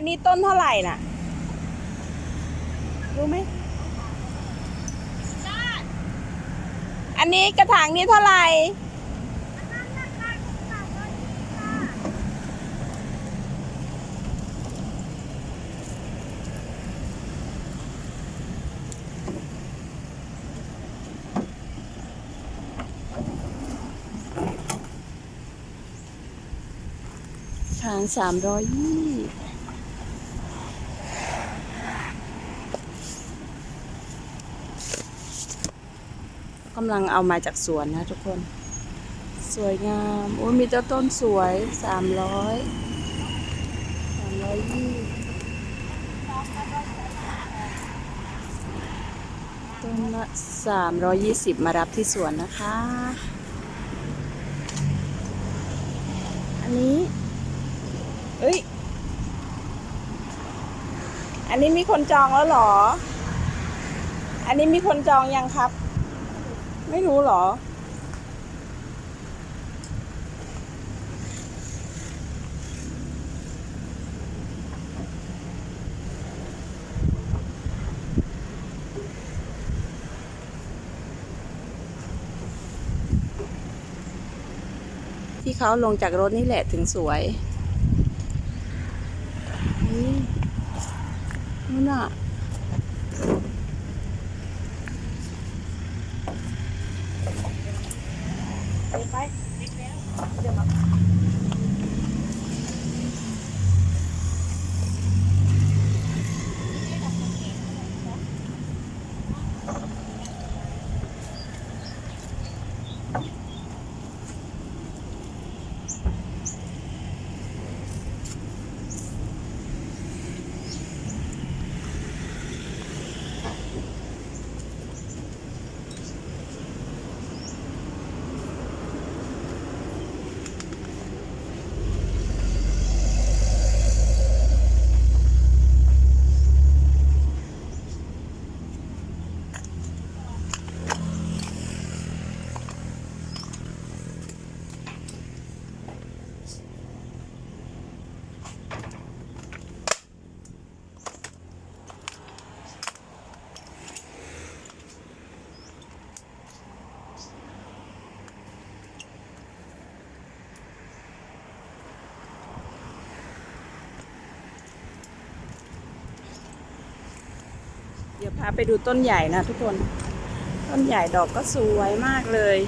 อันนี้ต้นเท่าไหร่น่ะ รู้ไหม อันนี้กระถางนี้เท่าไหร่ทางสามร้อยยี่ กำลังเอามาจากสวนนะทุกคน สวยงามโอ้มีแต่ต้นสวยสามร้อยสามร้อยยี่ต้นละสามร้อยยี่สิบมารับที่สวนนะคะ อันนี้ เอ้ย อันนี้มีคนจองแล้วหรอ อันนี้มีคนจองยังครับ ไม่รู้เหรอ ที่เขาลงจากรถนี่แหละถึงสวยนี่นู่นน่ะ พาไปดูต้นใหญ่นะทุกคน ต้นใหญ่ดอกก็สวยมากเลย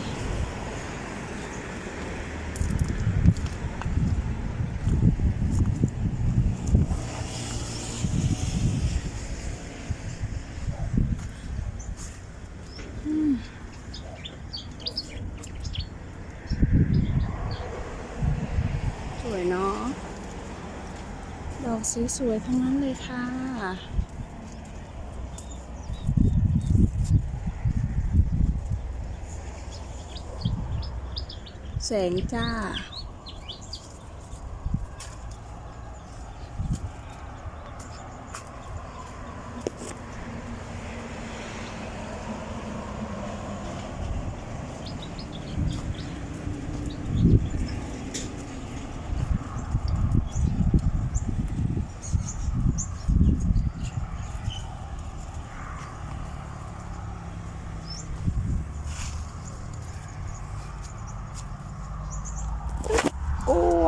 สวยเนาะ ดอกสวยๆทั้งนั้นเลยค่ะ แสงจ้า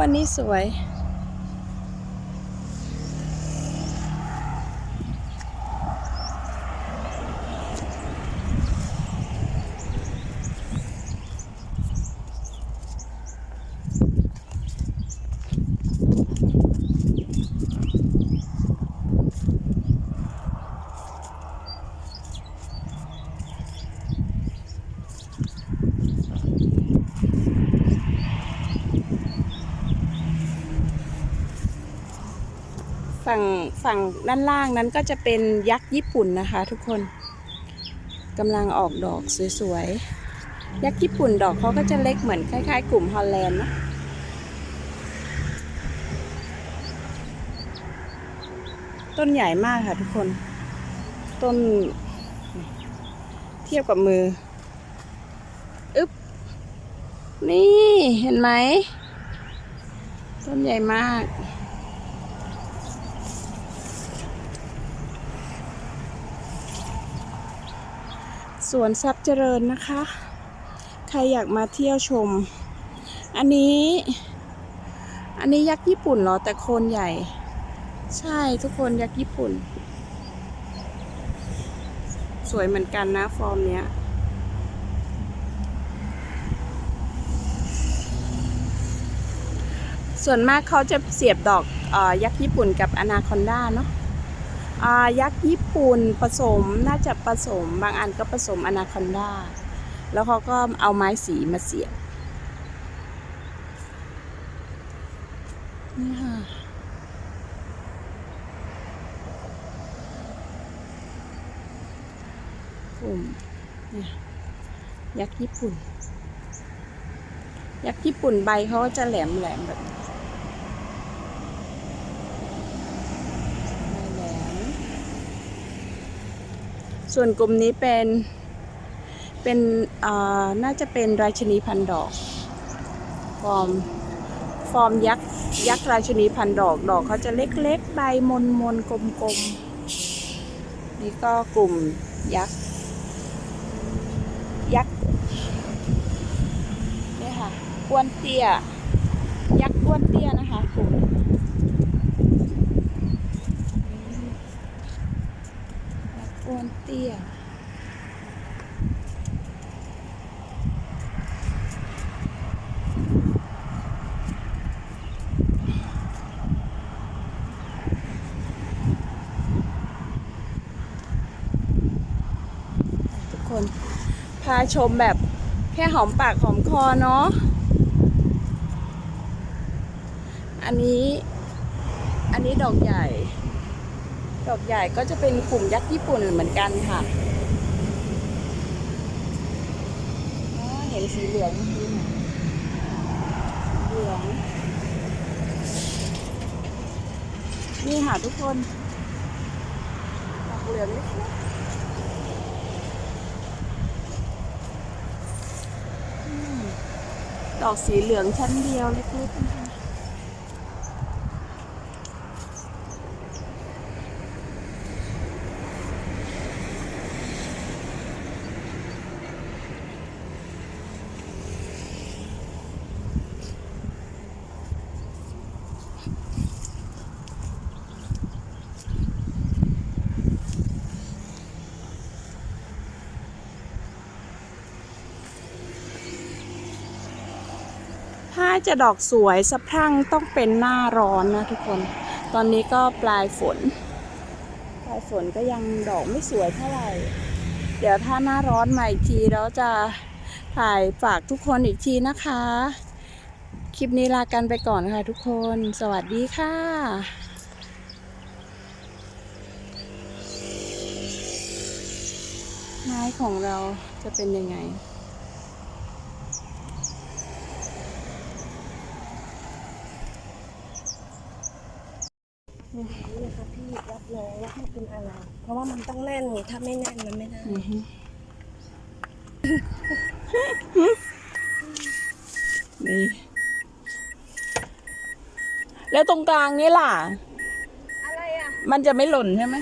วันนี้สวย ฝั่งฝั่งด้านล่างนั้นก็จะเป็นยักษ์ญี่ปุ่นนะคะ ทุกคนกำลังออกดอกสวยๆ ยักษ์ญี่ปุ่นดอกเขาก็จะเล็กเหมือนคล้ายๆ กลุ่มฮอลแลนด์นะต้นใหญ่มากค่ะทุกคน ต้น เทียบกับมือ อึ๊บ นี่เห็นไหม ต้นใหญ่มาก สวนทรัพย์เจริญนะคะ ใครอยากมาเที่ยวชม อันนี้ อันนี้ยักษ์ญี่ปุ่นเหรอแต่โคนใหญ่ ใช่ทุกคนยักษ์ญี่ปุ่น สวยเหมือนกันนะฟอร์มเนี้ยส่วนมากเขาจะเสียบดอกออยักษ์ญี่ปุ่นกับอนาคอนด้าเนาะ ยักษ์ญี่ปุ่นผสมน่าจะผสม บางอันก็ผสมอนาคอนดาแล้วเขาก็เอาไม้สีมาเสียบนี่ค่ะกลุ่มเนี่ยยักษ์ญี่ปุ่น ยักษ์ญี่ปุ่นใบเขาก็จะแหลมแหลมแบบนี้ใบแหลม ส่วนกลุ่มนี้เป็นเป็นอ่าน่าจะเป็นราชินีพันดอก ฟอร์มฟอร์มยักษ์ยักษ์ราชินีพันดอกดอกเขาจะเล็กๆใบมนมนกลมๆนี่ก็กลุ่มยักษ์ยักษ์นี่ค่ะอ้วนเตี้ยยักษ์อ้วนเตี้ยนะคะกลุ่มยักษ์อ้วนเตี้ยทุกคนพาชมแบบแค่หอมปากหอมคอเนาะ อันนี้ อันนี้ดอกใหญ่ ดอกใหญ่ก็จะเป็นกลุ่มยักษ์ญี่ปุ่นเหมือนกันค่ะเห็นสีเหลืองเมื่อกี้ไหมเหลือง นี่ค่ะทุกคนดอกเหลืองเล็กๆดอกสีเหลืองชั้นเดียวเล็กๆ จะดอกสวยสะพรั่งต้องเป็นหน้าร้อนนะทุกคน ตอนนี้ก็ปลายฝน ปลายฝนก็ยังดอกไม่สวยเท่าไหร่ เดี๋ยวถ้าหน้าร้อนมาอีกทีเราจะถ่ายฝากทุกคนอีกทีนะคะ คลิปนี้ลากันไปก่อนค่ะทุกคน สวัสดีค่ะไม้ของเราจะเป็นยังไง นี่ค่ะพี่รับรองว่าไม่ เป็นอะไรเพราะว่ามันต้องแน่นถ้าไม่แน่นมันไม่ได้อือฮึนี่ แล้วตรงกลางนี่ล่ะ อะไรอะ มันจะไม่หล่นใช่ไหม